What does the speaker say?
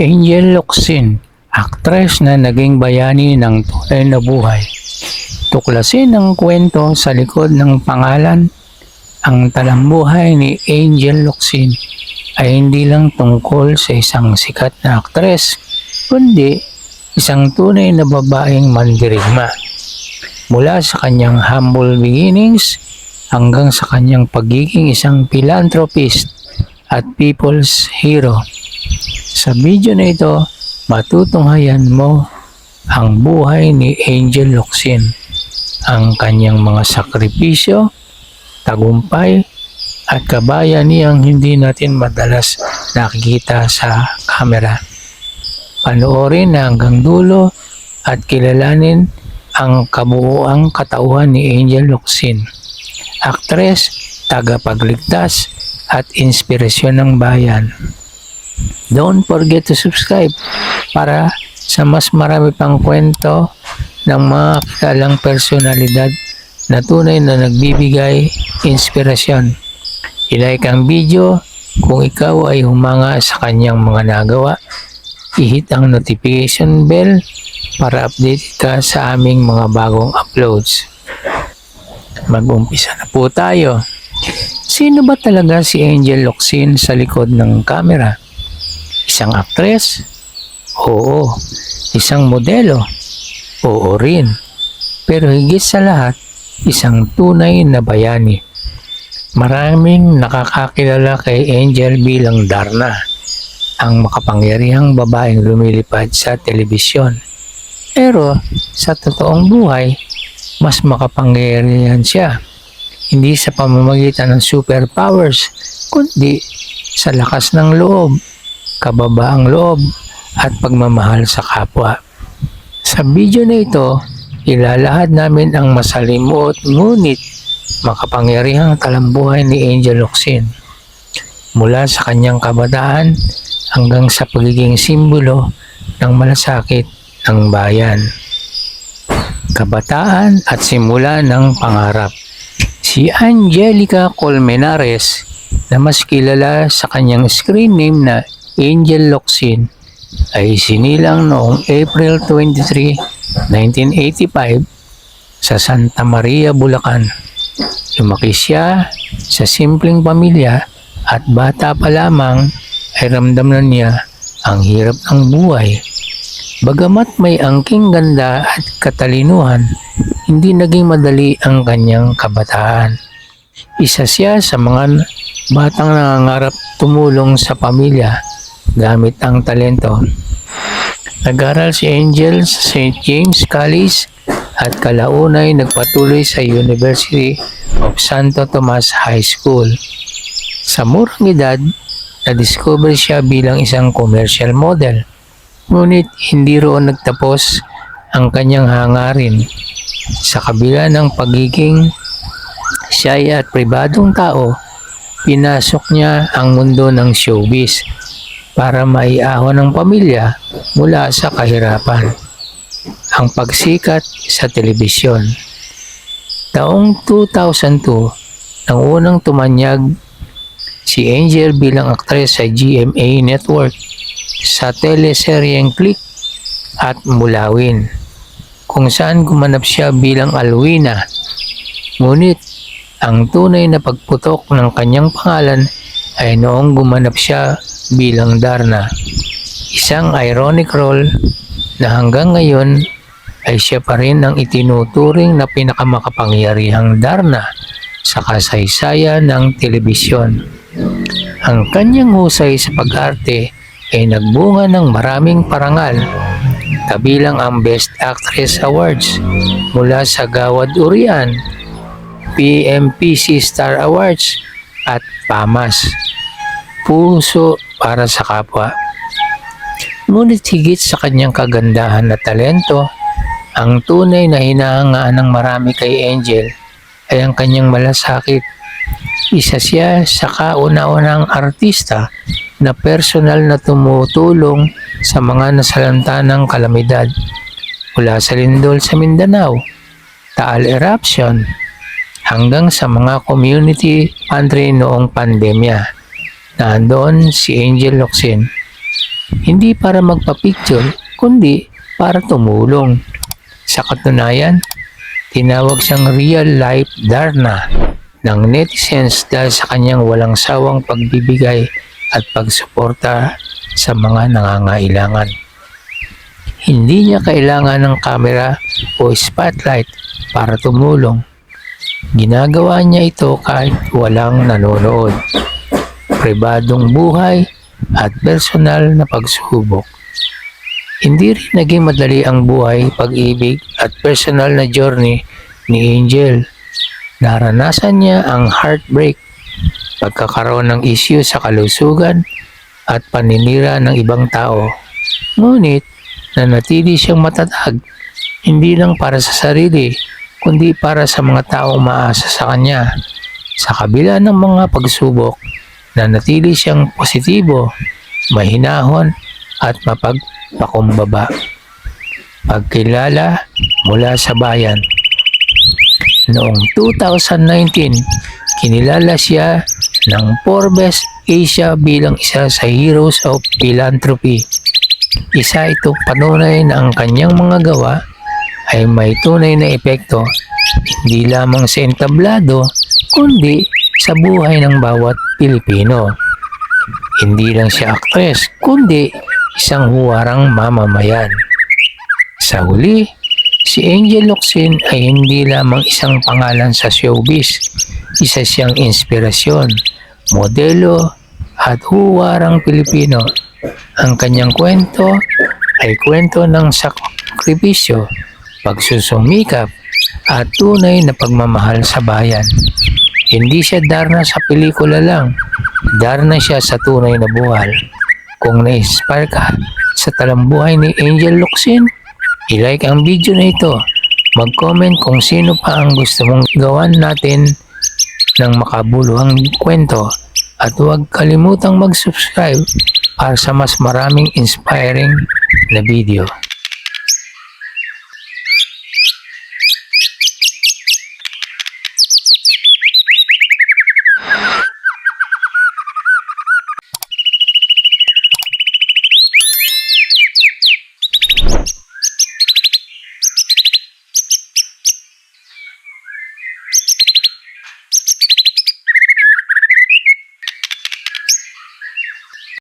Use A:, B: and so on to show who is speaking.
A: Angel Locsin, aktres na naging bayani ng tunay na buhay. Tuklasin ang kwento sa likod ng pangalan. Ang talambuhay ni Angel Locsin ay hindi lang tungkol sa isang sikat na aktres, kundi isang tunay na babaeng mandirigma. Mula sa kanyang humble beginnings hanggang sa kanyang pagiging isang philanthropist at people's hero. Sa video na ito, matutunghayan mo ang buhay ni Angel Locsin, ang kanyang mga sakripisyo, tagumpay, at kabayanihang hindi natin madalas nakikita sa kamera. Panoorin na hanggang dulo at kilalanin ang kabuuang katauhan ni Angel Locsin, aktres, tagapagligtas, at inspirasyon ng bayan. Don't forget to subscribe para sa mas marami pang kwento ng mga kilalang personalidad na tunay na nagbibigay inspirasyon. I-like ang video kung ikaw ay humanga sa kanyang mga nagawa. I-hit ang notification bell para update ka sa aming mga bagong uploads. Mag-umpisa na po tayo. Sino ba talaga si Angel Locsin sa likod ng camera? Isang aktres? Oo. Isang modelo? Oo rin. Pero higit sa lahat, isang tunay na bayani. Maraming nakakakilala kay Angel bilang Darna, ang makapangyarihang babaeng lumilipad sa telebisyon. Pero sa totoong buhay, mas makapangyarihan siya. Hindi sa pamamagitan ng superpowers, kundi sa lakas ng loob, kababaang loob, at pagmamahal sa kapwa. Sa video na ito, ilalahad namin ang masalimuot ngunit makapangyarihang talambuhay ni Angel Locsin. Mula sa kanyang kabataan hanggang sa pagiging simbolo ng malasakit ng bayan. Kabataan at simula ng pangarap. Si Angelica Colmenares na mas kilala sa kanyang screen name na Angel Locsin ay sinilang noong April 23, 1985 sa Santa Maria, Bulacan. Lumaki siya sa simpleng pamilya at bata pa lamang ay ramdam na niya ang hirap ng buhay. Bagamat may angking ganda at katalinuhan, hindi naging madali ang kanyang kabataan. Isa siya sa mga batang nangangarap tumulong sa pamilya gamit ang talento. Nag-aral si Angel sa St. James College at kalaunay nagpatuloy sa University of Santo Tomas High School. Sa murang edad, na-discover siya bilang isang commercial model. Ngunit hindi roon nagtapos ang kanyang hangarin. Sa kabila ng pagiging shy at pribadong tao, pinasok niya ang mundo ng showbiz para maiahon ng pamilya mula sa kahirapan. Ang pagsikat sa telebisyon. Taong 2002, nang unang tumanyag si Angel bilang aktres sa GMA Network sa teleseryeng Click at Mulawin kung saan gumanap siya bilang Alwina. Ngunit ang tunay na pagputok ng kanyang pangalan ay noong gumanap siya bilang Darna. Isang ironic role na hanggang ngayon ay siya pa rin ang itinuturing na pinakamakapangyarihang Darna sa kasaysayan ng telebisyon. Ang kanyang husay sa pag-arte ay nagbunga ng maraming parangal kabilang ang Best Actress Awards mula sa Gawad Urian, PMPC Star Awards at PAMAS. Puso para sa kapwa. Ngunit higit sa kanyang kagandahan na talento, ang tunay na hinahangaan ng marami kay Angel ay ang kanyang malasakit. Isa siya sa kauna-unang artista na personal na tumutulong sa mga nasalanta ng kalamidad mula sa lindol sa Mindanao, Taal Eruption, hanggang sa mga community pantry noong pandemya. Nandoon si Angel Locsin. hindi para magpa-picture, kundi para tumulong. Sa katunayan, tinawag siyang real life Darna ng netizens dahil sa kanyang walang sawang pagbibigay at pagsuporta sa mga nangangailangan. Hindi niya kailangan ng kamera o spotlight para tumulong. Ginagawa niya ito kahit walang nanonood. Pribadong buhay at personal na pagsubok. Hindi rin naging madali ang buhay, pag-ibig at personal na journey ni Angel. Naranasan niya ang heartbreak, pagkakaroon ng issue sa kalusugan at paninira ng ibang tao. Ngunit nanatili siyang matatag, hindi lang para sa sarili, kundi para sa mga taong umaasa sa kanya. Sa kabila ng mga pagsubok, nanatili siyang positibo, mahinahon at mapagpakumbaba. Pagkilala mula sa bayan. Noong 2019, kinilala siya ng Forbes Asia bilang isa sa Heroes of Philanthropy. Isa itong panunay na ang kanyang mga gawa ay may tunay na epekto hindi lamang sa entablado kundi sa buhay ng bawat Pilipino. Hindi lang siya aktres kundi isang huwarang mamamayan. Sa huli, si Angel Locsin ay hindi lamang isang pangalan sa showbiz. Isa siyang inspirasyon, modelo at huwarang Pilipino. Ang kanyang kwento ay kwento ng sakripisyo, pagsusumikap at tunay na pagmamahal sa bayan. Hindi siya Darna sa pelikula lang, Darna siya sa tunay na buhay. Kung na-inspire ka sa talambuhay ni Angel Locsin, i-like ang video na ito. Mag-comment kung sino pa ang gusto mong gawan natin ng makabuluhang kwento at huwag kalimutang mag-subscribe para sa mas maraming inspiring na video. you.